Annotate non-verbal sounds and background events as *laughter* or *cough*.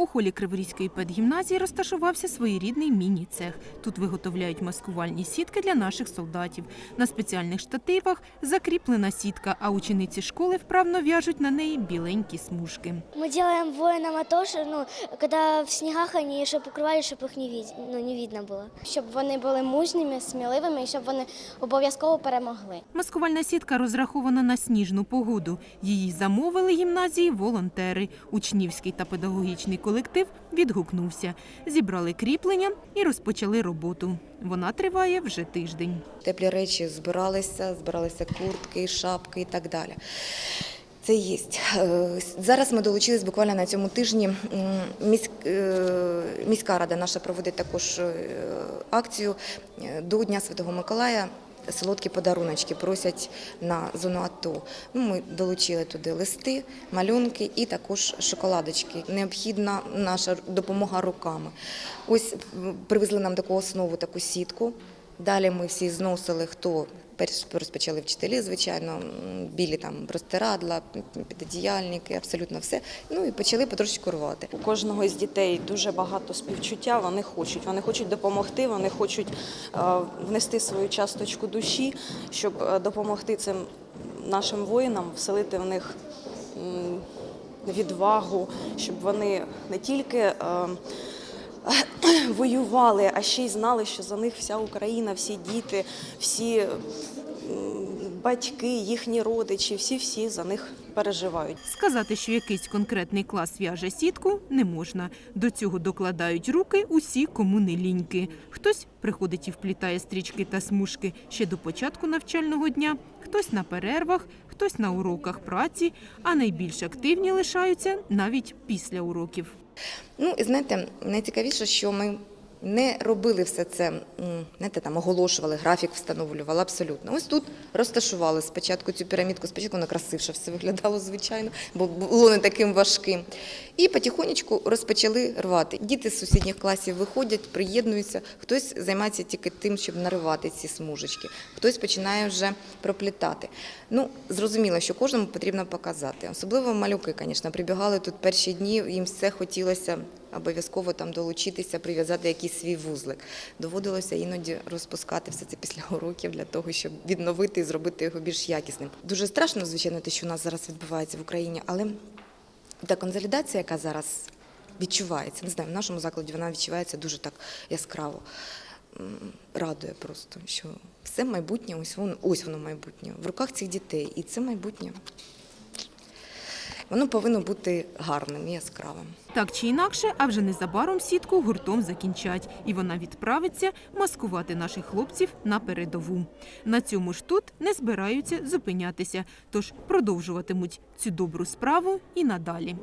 У холі Криворізької педгімназії розташувався своєрідний міні-цех. Тут виготовляють маскувальні сітки для наших солдатів. На спеціальних штативах закріплена сітка, а учениці школи вправно в'яжуть на неї біленькі смужки. Мы делаем воинам АТО, что, ну, когда в снегах они, чтобы укрывали, чтобы их не, вид... ну, не видно было. щоб вони були мужніми, сміливими і щоб вони обов'язково перемогли. Маскувальна сітка розрахована на сніжну погоду. Її замовили гімназії волонтери. Учнівський та педагогічний колектив відгукнувся. Зібрали кріплення і розпочали роботу. Вона триває вже тиждень. Теплі речі збиралися, збиралися куртки, шапки і так далі. Це є. Е, Зараз ми долучились буквально на цьому тижні. Е, Міська рада наша проводить також е, акцію до Дня Святого Миколая. Солодкі подаруночки просять на зону АТО. Ну, ми долучили туди листи, малюнки і також шоколадочки. Необхідна наша допомога руками. Ось привезли нам таку основу, таку сітку. Далі ми всі зносили, хто розпочали вчителі, звичайно, білі там простирадла, підодіяльники, абсолютно все. Ну і почали потрошечку рвати. У кожного з дітей дуже багато співчуття. Вони хочуть, вони хочуть допомогти, вони хочуть е, внести свою часточку душі, щоб е, допомогти цим нашим воїнам, вселити в них відвагу, щоб вони не тільки. *clears throat* Воювали, а ще й знали, що за них вся Україна, всі діти, всі батьки, їхні родичі, всі всі за них переживають. Сказати, що якийсь конкретний клас в'яже сітку, не можна. До цього докладають руки усі, кому не ліньки. Хтось приходить і вплітає стрічки та смужки ще до початку навчального дня, хтось на перервах, хтось на уроках праці, а найбільш активні лишаються навіть після уроків. Ну і знаєте, найцікавіше, що ми не робили все це, знаєте, там оголошували, графік встановлювали абсолютно. Ось тут розташували спочатку цю пірамідку, спочатку вона красивше все виглядало, звичайно, бо було не таким важким. І потихонечку розпочали рвати. Діти з сусідніх класів виходять, приєднуються. Хтось займається тільки тим, щоб наривати ці смужечки, хтось починає вже проплітати. Ну, зрозуміло, що кожному потрібно показати. Особливо малюки, звісно, прибігали тут перші дні, їм все хотілося обов'язково там долучитися, прив'язати якийсь свій вузлик. Доводилося іноді розпускати все це після уроків для того, щоб відновити і зробити його більш якісним. Дуже страшно, звичайно, те, що у нас зараз відбувається в Україні, але та консолідація, яка зараз відчувається, не знаю, в нашому закладі вона відчувається дуже так яскраво. Радує просто, що все майбутнє, ось воно, ось воно майбутнє в руках цих дітей. І це майбутнє. Воно повинно бути гарним яскравим. Так чи інакше, а вже незабаром сітку гуртом закінчать, і вона відправиться маскувати наших хлопців на передову. На цьому ж тут не збираються зупинятися, тож продовжуватимуть цю добру справу і надалі.